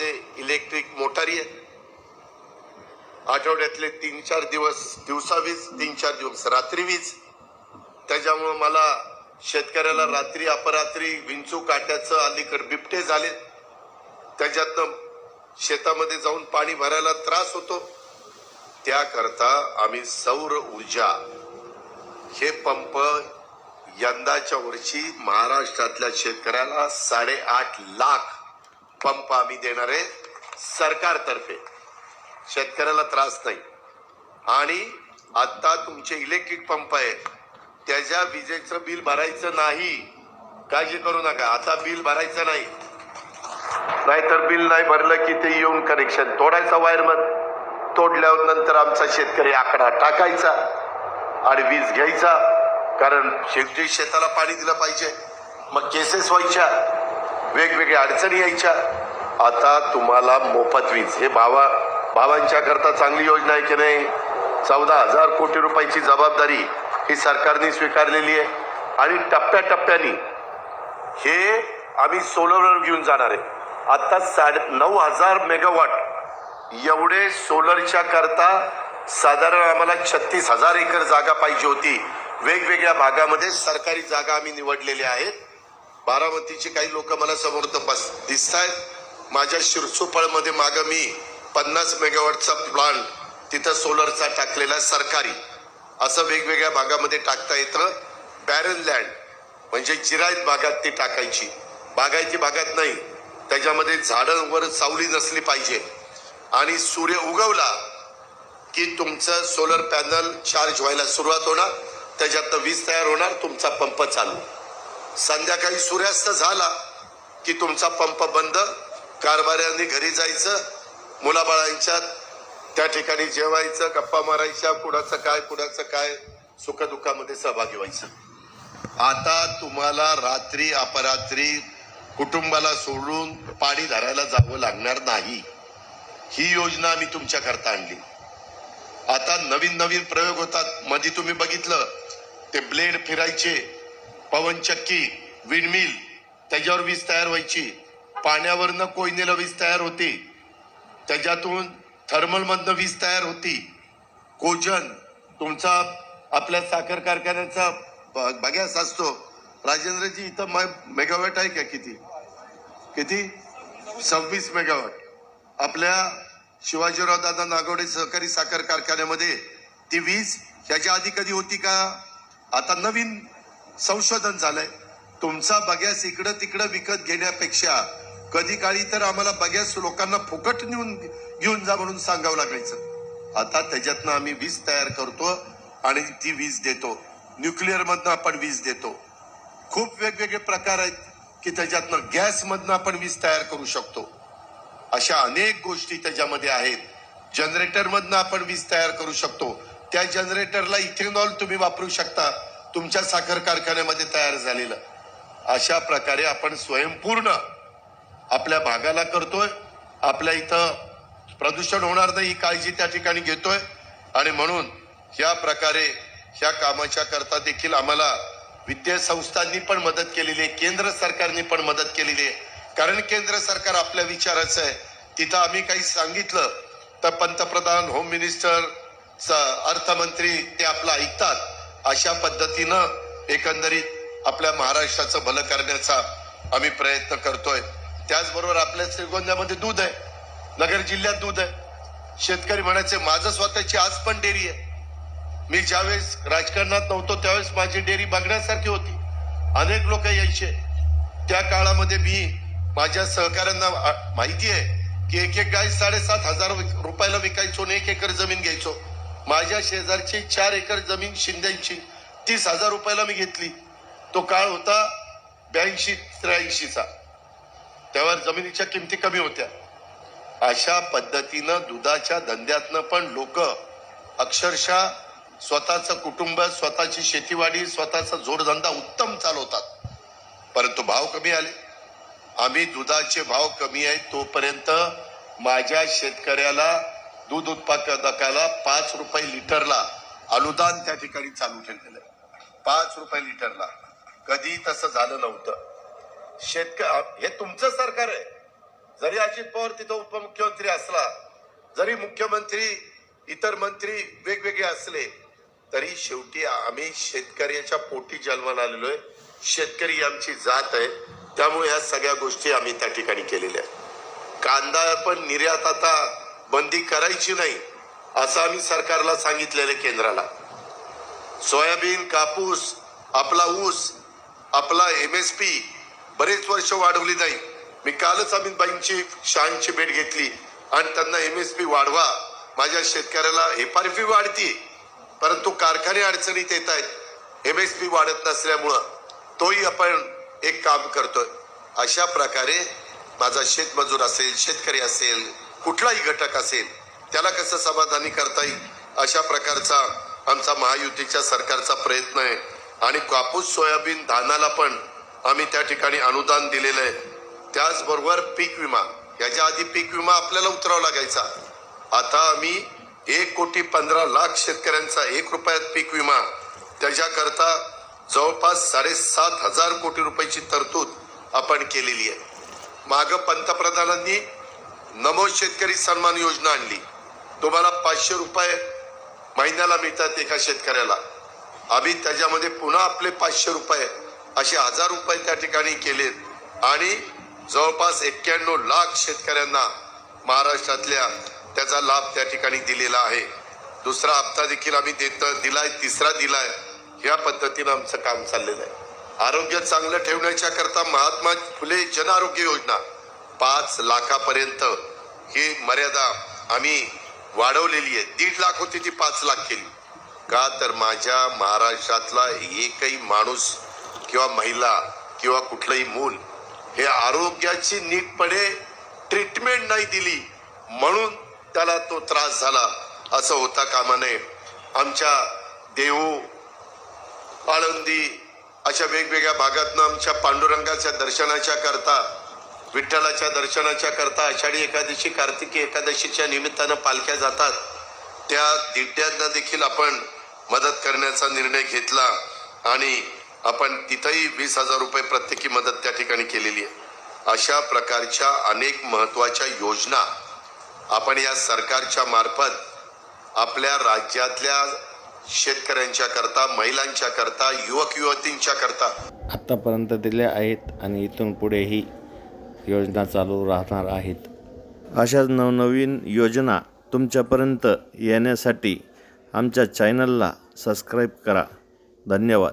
घरामध्ये इलेक्ट्रिक मोटारी आहे. आठवड्यातले तीन चार दिवस दिवसा वीज तीन चार दिवस रात्री वीज त्याच्यामुळं मला शेतकऱ्याला रात्री अपरात्री विंचू काट्याचं अलीकड बिबटे झाले. त्याच्यातनं शेतामध्ये जाऊन पाणी भरायला त्रास होतो. त्याकरता आम्ही सौर ऊर्जा हे पंप यंदाच्या वर्षी महाराष्ट्रातल्या शेतकऱ्याला साडेआठ लाख पंप आम्ही देणार आहे सरकारतर्फे. शेतकऱ्याला त्रास नाही. आणि आत्ता तुमचे इलेक्ट्रिक पंप आहे त्याच्या विजेचं बिल भरायचं नाही. काळजी करू नका आता बिल भरायचं नाही. नाहीतर बिल नाही भरलं की ते येऊन कनेक्शन तोडायचा वायरमन तोडल्यावर नंतर आमचा शेतकरी आकडा टाकायचा आणि वीज घ्यायचा. कारण शेवटी शेताला पाणी दिलं पाहिजे. मग केसेस व्हायच्या. वेगवेगळ्या अडचणी यायच्या. आता तुम्हाला मोफत वीज. हे भावा भावांच्या करता चांगली योजना आहे की नाही? चौदा हजार कोटी रुपयाची जबाबदारी ही सरकारने स्वीकारलेली आहे. आणि टप्प्याटप्प्याने हे आम्ही सोलरवर घेऊन जाणार आहे. आता साडे नऊ हजार मेगावॉट एवढे सोलरच्या करता साधारण आम्हाला छत्तीस हजार एकर जागा पाहिजे होती. वेगवेगळ्या भागामध्ये सरकारी जागा आम्ही निवडलेल्या आहेत. बारामतीचे काही लोक मला समोर तर बस दिसत आहेत माझ्या शिरसोफळमध्ये मागं मी पन्नास मेगावॉटचा प्लांट तिथं सोलरचा टाकलेला सरकारी. असं वेगवेगळ्या भागामध्ये टाकता येतं. बॅरन लँड म्हणजे जिरायत भागात ती टाकायची. बागायती भागात नाही. त्याच्यामध्ये झाडंवर सावली नसली पाहिजे. आणि सूर्य उगवला की तुमचं सोलर पॅनल चार्ज व्हायला सुरुवात होणार. त्याच्यातनं वीज तयार होणार तुमचा पंप चालू. संध्याकाळी सूर्यास्त झाला की तुमचा पंप बंद कारभाऱ्यांनी घरी जायचं मुलाबाळांच्या त्या ठिकाणी जेवायचं गप्पा मारायच्या कुणाचं काय कुणाचं काय सुखदुःखामध्ये सहभागी व्हायचं. आता तुम्हाला रात्री अपरात्री कुटुंबाला सोडून पाणी धरायला जावं लागणार नाही. ही योजना आम्ही तुमच्याकरता आणली. आता नवीन नवीन प्रयोग होतात. मध्ये तुम्ही बघितलं ते ब्लेड फिरायचे पवनचक्की विंडमिल त्याच्यावर वीज तयार व्हायची. पाण्यावरनं कोयनेला वीज तयार होती. त्याच्यातून थर्मलमधनं वीज तयार होती. कोजन तुमचा आपल्या साखर कारखान्याचा बघ्यास असतो. राजेंद्रजी इथं म- मेगावॅट आहे का किती? किती? सव्वीस मेगावॅट आपल्या शिवाजीराव दादा नागवडे सहकारी साखर कारखान्यामध्ये ती वीज ह्याच्या आधी कधी होती का? आता नवीन संशोधन झालंय. तुमचा बग्यास इकडं तिकडं विकत घेण्यापेक्षा कधी काळी तर आम्हाला बग्यास लोकांना फुकट नेऊन घेऊन जा म्हणून सांगावं लागायचं. आता त्याच्यातनं आम्ही वीज तयार करतो आणि ती वीज देतो. न्यूक्लिअर मधनं आपण वीज देतो. खूप वेगवेगळे प्रकार आहेत की त्याच्यातनं गॅस मधनं आपण वीज तयार करू शकतो. अशा अनेक गोष्टी त्याच्यामध्ये आहेत. जनरेटर मधनं आपण वीज तयार करू शकतो. त्या जनरेटरला इथेनॉल तुम्ही वापरू शकता. तुमच्या साखर कारखान्यामध्ये तयार झालेलं. अशा प्रकारे आपण स्वयंपूर्ण आपल्या भागाला करतोय. आपल्या इथं प्रदूषण होणार नाही ही काळजी त्या ठिकाणी घेतोय. आणि म्हणून या प्रकारे ह्या कामाच्या करता देखील आम्हाला विद्या संस्थांनी पण मदत केलेली आहे केंद्र सरकारने पण मदत केलेली आहे. कारण केंद्र सरकार आपल्या विचाराचं आहे. तिथं आम्ही काही सांगितलं तर पंतप्रधान होम मिनिस्टर अर्थमंत्री ते आपलं ऐकतात. अशा पद्धतीनं एकंदरीत आपल्या महाराष्ट्राचं भलं करण्याचा आम्ही प्रयत्न करतोय. त्याचबरोबर आपल्या श्रीगोंद्यामध्ये दूध आहे. नगर जिल्ह्यात दूध आहे. शेतकरी म्हणायचे माझं स्वतःची आज पण डेअरी आहे. मी ज्यावेळेस राजकारणात नव्हतो त्यावेळेस माझी डेअरी बघण्यासारखी होती. अनेक लोक यायचे. त्या काळामध्ये मी माझ्या सहकाऱ्यांना माहिती आहे की एक एक गाय साडेसात हजार रुपयाला विकायचो आणि एक एकर जमीन घ्यायचो. माझ्या शेजारची चार एकर जमीन शिंद्यांची. तीस हजार रुपयाला मी घेतली. तो काळ होता ब्याऐंशी त्र्याऐंशीचा. तेव्हा जमिनीच्या किमती कमी होत्या. अशा पद्धतीनं दुधाच्या धंद्यातनं पण लोक अक्षरशः स्वतःचं कुटुंब स्वतःची शेतीवाडी स्वतःचा जोडधंदा उत्तम चालवतात. परंतु भाव कमी आले. आम्ही दुधाचे भाव कमी आहेत तोपर्यंत माझ्या शेतकऱ्याला दूध उत्पादकाला पाच रुपये लिटरला अनुदान त्या ठिकाणी चालू ठेवलेलं आहे. पाच रुपये लिटरला. कधी तसं झालं नव्हतं. शेतक हे तुमचं सरकार आहे. जरी अजित पवार तिथं उपमुख्यमंत्री असला जरी मुख्यमंत्री इतर मंत्री वेगवेगळे असले तरी शेवटी आम्ही शेतकऱ्याच्या पोटी जन्माला आलेलो आहे. शेतकरी आमची जात आहे. त्यामुळे ह्या सगळ्या गोष्टी आम्ही त्या ठिकाणी केलेल्या आहेत. कांदा पण निर्यात आता बंदी करायची नाही असं आम्ही सरकारला सांगितलेलं केंद्राला. सोयाबीन कापूस आपला ऊस आपला एम एस पी बरेच वर्ष वाढवली नाही. मी कालच अमित बाईंची शहांची भेट घेतली आणि त्यांना एम एस पी वाढवा. माझ्या शेतकऱ्याला एफ आर पी वाढती. परंतु कारखाने अडचणीत येत आहेत. एम एस पी वाढत नसल्यामुळं तोही आपण एक काम करतोय. अशा प्रकारे माझा शेतमजूर असेल शेतकरी असेल कुठलाही घटक असेल त्याला कसं समाधानी करता येईल? अशा प्रकारचा आमचा महायुतीच्या सरकारचा प्रयत्न आहे. आणि कापूस सोयाबीन धानाला पण आम्ही त्या ठिकाणी अनुदान दिलेलं आहे. त्याचबरोबर पीक विमा. याच्या आधी पीक विमा आपल्याला उतरावा लागायचा. आता आम्ही एक कोटी पंधरा लाख शेतकऱ्यांचा एक रुपयात पीक विमा त्याच्याकरता जवळपास साडेसात हजार कोटी रुपयाची तरतूद आपण केलेली आहे. मागं पंतप्रधानांनी नमो शेतकरी सन्मान योजना आणली. तुम्हाला पाचशे रुपये महिन्याला मिळतात एका शेतकऱ्याला. आम्ही त्याच्यामध्ये पुन्हा आपले पाचशे रुपये असे हजार रुपये त्या ठिकाणी केलेत. आणि जवळपास एक्क्याण्णव लाख शेतकऱ्यांना महाराष्ट्रातल्या त्याचा लाभ त्या ठिकाणी दिलेला आहे. दुसरा हप्ता देखील आम्ही देत दिलाय तिसरा दिलाय. या पद्धतीनं आमचं काम चाललेलं आहे. आरोग्य चांगलं ठेवण्याच्या करता महात्मा फुले जन आरोग्य योजना पाच लाखापर्यंत ही मर्यादा आम्ही वाढवलेली आहे. दीड लाख होती ती पाच लाख केली. का तर माझ्या महाराष्ट्रातला एकही माणूस किंवा महिला किंवा कुठलंही मूल हे आरोग्याची नीटपणे ट्रीटमेंट नाही दिली. म्हणून त्याला तो त्रास झाला. असं होता कामा नये. आमच्या देहू आळंदी अशा वेगवेगळ्या भागातनं आमच्या पांडुरंगाच्या दर्शनाच्या करता विठ्ठलाच्या दर्शनाच्या करता आषाढी एकादशी कार्तिकी एकादशीच्या निमित्तानं पालख्या जातात. त्या दिड्ड्यांना देखील आपण मदत करण्याचा निर्णय घेतला आणि आपण तिथंही वीस हजार रुपये प्रत्येकी मदत त्या ठिकाणी केलेली आहे. अशा प्रकारच्या अनेक महत्त्वाच्या योजना आपण या सरकारच्या मार्फत आपल्या राज्यातल्या शेतकऱ्यांच्या करता महिलांच्या करता युवक युवतींच्या करता. आत्तापर्यंत दिल्या आहेत आणि इथून पुढेही योजना चालू राहणार आहेत. अशाच नवनवीन योजना तुमच्यापर्यंत येण्यासाठी आमच्या चॅनलला सबस्क्राईब करा. धन्यवाद.